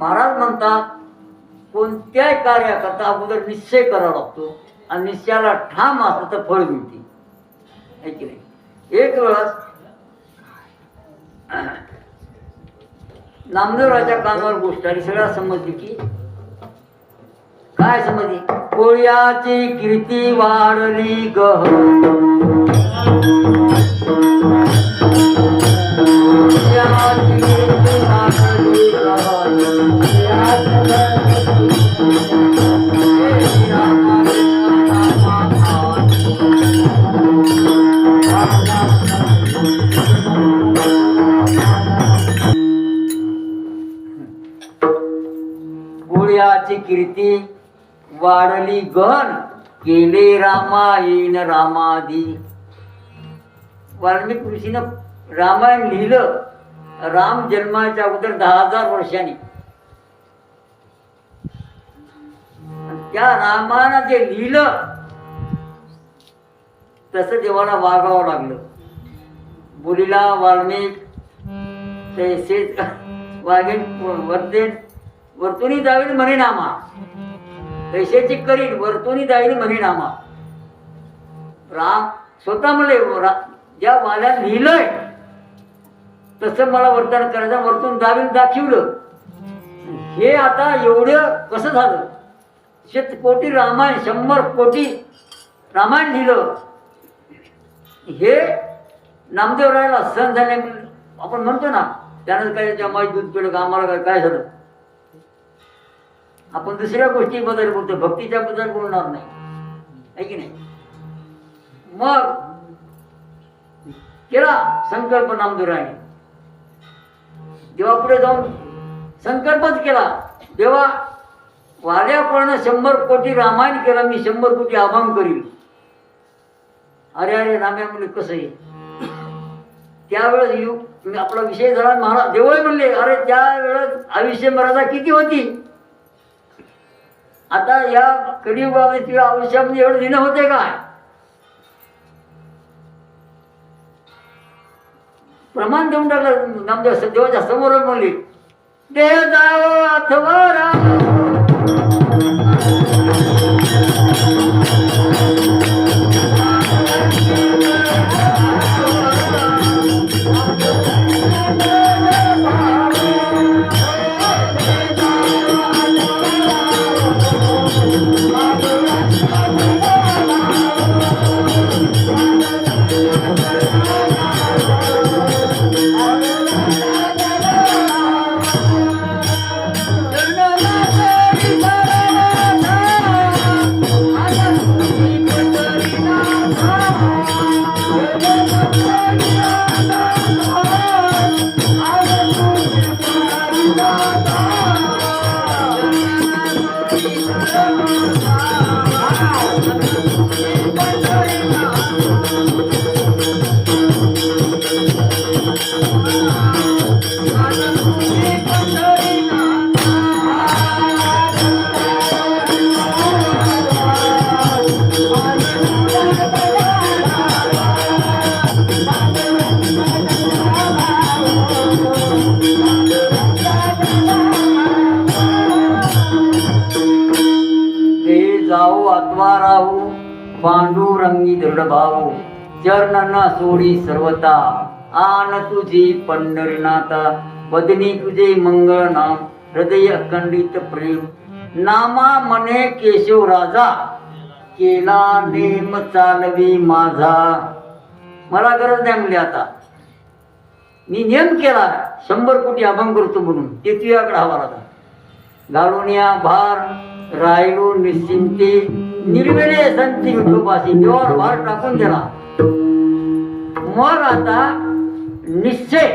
महाराज म्हणतात कोणत्याही कार्याकरता अगोदर निश्चय करावा लागतो आणि निश्चयाला ठाम असलं तर फळ मिळते. की नाही? एक वेळा नामदेवराच्या कानावर गोष्ट आली. सगळ्या समजली की काय समजली कोळ्याची कीर्ती वाढली गह कीर्ती वाढली गहन केले रामायण रामादी. वाल्मिक ऋषीनं रामायण लिहिलं राम जन्माच्या अगोदर दहा हजार वर्षांनी. त्या रामानं जे लिहिलं तसं देवाला वागावं लागलं. बोलीला वाल्मिक तसेच वागेन वर्तेन वर्तुनी जाईल म्हणे नामा पैशाची करीन वर्तुनी जाईल म्हणे नामा राम स्वतः म्हणले ज्या वाल्यात लिहिलंय तसं मला वर्तन करायचं वर्तून जावीन दाखवलं. हे आता एवढं कसं झालं? शेत कोटी रामायण शंभर कोटी रामायण लिहिलं. हे नामदेवरायाला सण झाले आपण म्हणतो ना त्यानंतर काय जमाई दूध पिलं आम्हाला काय काय झालं? आपण दुसऱ्या गोष्टीबद्दल बोलतो भक्तीच्या बद्दल बोलणार नाही. आहे की नाही? मग केला संकल्प नामदेवरायाने देवापुढे जाऊन संकल्पच केला. देवा वाल्यापणानं शंभर कोटी रामायण केला मी शंभर कोटी अभंग करील अरे अरे राम्या म्हणले कसं आहे त्यावेळेस युग आपला विषय झाला महाराज देवळ म्हणले अरे त्यावेळेस आयुष्य मर्यादा किती होती? आता या कलियुगामध्ये तुझ्या आयुष्यामध्ये एवढं दिनं होते काय प्रमाण देऊन टाकलं. नामदेव देवाच्या समोर म्हणली देह जाओ अथवा राम. जाऊ अथवा राहू पांडुरंगी दृढ भाऊ चरण न सोडी सर्वता आन तुझी पंढरीनाथा बदनी तुझे मंगळ नाम हृदय अखंडित प्रेम. नामा मने केशव राजा केला नेम चालवी माझा. मला गरज नाही म्हणली आता. मी नियम केला शंभर कोटी अभंग करतो म्हणून. ते तुझ्याकडे हवा राजा घालून या भार राहिलो निश्चिंती. निर्विणे संती विठोबाशी देवावर भार टाकून दिला मग आता निश्चय.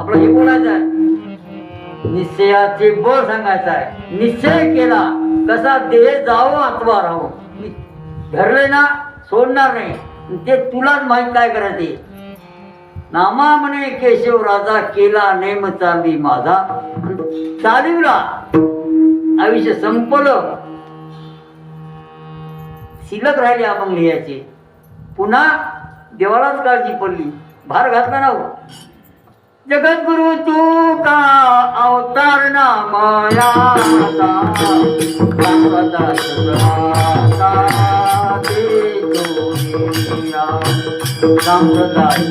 आपलं हे बोलायचं आहे? निश्चयाचे बळ सांगायचं आहे. निश्चय केला. कसा देह जावं अथवा राहो. धरले ना सोडणार नाही. ते तुलाच माहीत काय करायचे? नामा म्हणे केशव राजा केला नेम चालली माझा. चालविला आयुष्य संपलं. शिल्लक राहिले आपण लिहायचे. पुन्हा देवालाच काळजी पडली. भार घातला ना हो. जगद्गुरु तू का अवतार ना नामयाता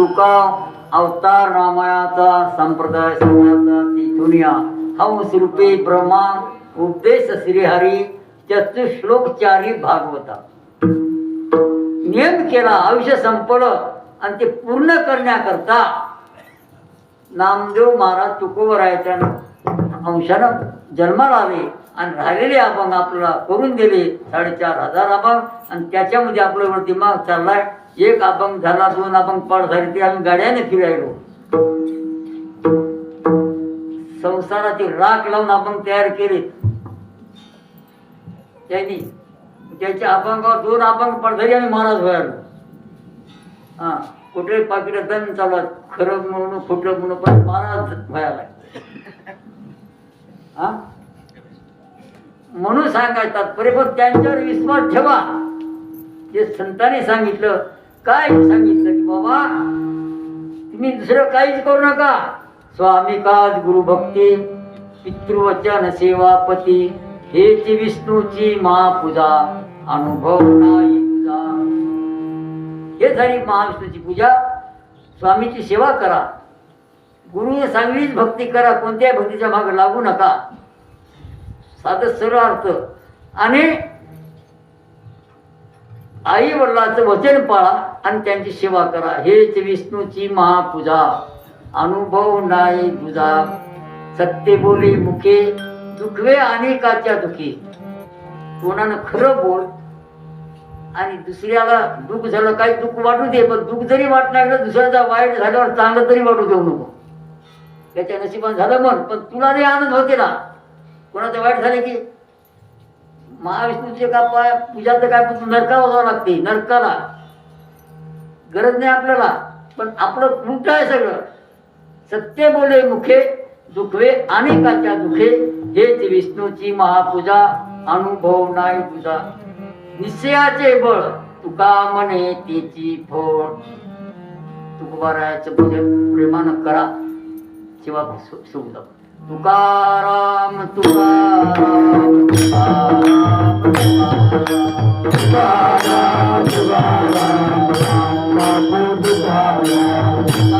तुका अवतार रामायणाचा संप्रदाय समाजाचा तिथुनिया हंस रूपे ब्रह्मा उपदेश श्रीहरी चतुश्लोकचारी भागवता. नियम केला आयुष्य संपलं आणि ते पूर्ण करण्याकरता नामदेव महाराज तुकोबरायच्या अंशानं जन्माला आले आणि राहिलेले अभंग आपल्याला करून दिले. साडेचार हजार अभंग आणि त्याच्यामध्ये आपलं दिमाग चाललाय. एक अभंग झाला दोन अभंग पाठ झाले ते आम्ही गाड्याने फिरायलो. संसाराची राख लावून अभंग तयार केले. त्यांनी त्याच्या अभंगावर दोन अभंग पडधारी आम्ही महाराज व्हायलो हा कुठे पाकिट दन चालू खरं म्हणून खोटं म्हणून पण महाराज व्हायला हा? म्हणून सांगायचं तात्पर्य पण त्यांच्यावर विश्वास ठेवा. जे संतांनी सांगितलं काय सांगितलं की बाबा? तुम्ही दुसरं काहीच करू नका. स्वामी काज गुरु भक्ती पितृवचन सेवापती हेच विष्णूची महापूजा अनुभव नाही तुझा. हे झाली महाविष्णूची पूजा. स्वामीची सेवा करा. गुरुने सांगलीच भक्ती करा. कोणत्याही भक्तीच्या मागे लागू नका. साधं सरळ अर्थ. आणि आई वडिलाचं वचन पाळा आणि त्यांची सेवा करा. हेच विष्णूची महापूजा. अनुभव नाही तुझा. सत्य बोले मुखे. दुखवे अनेकाच्या दुखी. कोणानं खरं बोल आणि दुसऱ्याला दुःख झालं काही दुःख वाटू दे पण दुःख जरी वाटणार ना दुसऱ्याचा वाईट झाल्यावर चांगलं तरी वाटू देऊ नको. त्याच्या नशिबान झालं म्हण पण तुला नाही आनंद होते ना. कोणाचं वाईट झालं की? महाविष्णूचे का पाय तर काय पण नरकाला जावं लागते नरकाला. गरज नाही आपल्याला पण आपलं उलट आहे सगळं. सत्य बोले मुखे दुखवे अनेकाच्या दुखे हेच विष्णूची महापूजा अनुभव नाही तुझा. निश्चयाचे बळ तुका म्हणे तिची फळ तुकोबारायाचं भजन म्हणजे प्रेमानं करा शिवा सुख तुकाराम तुकाराम तुकाराम तुकाराम तुकाराम तुकाराम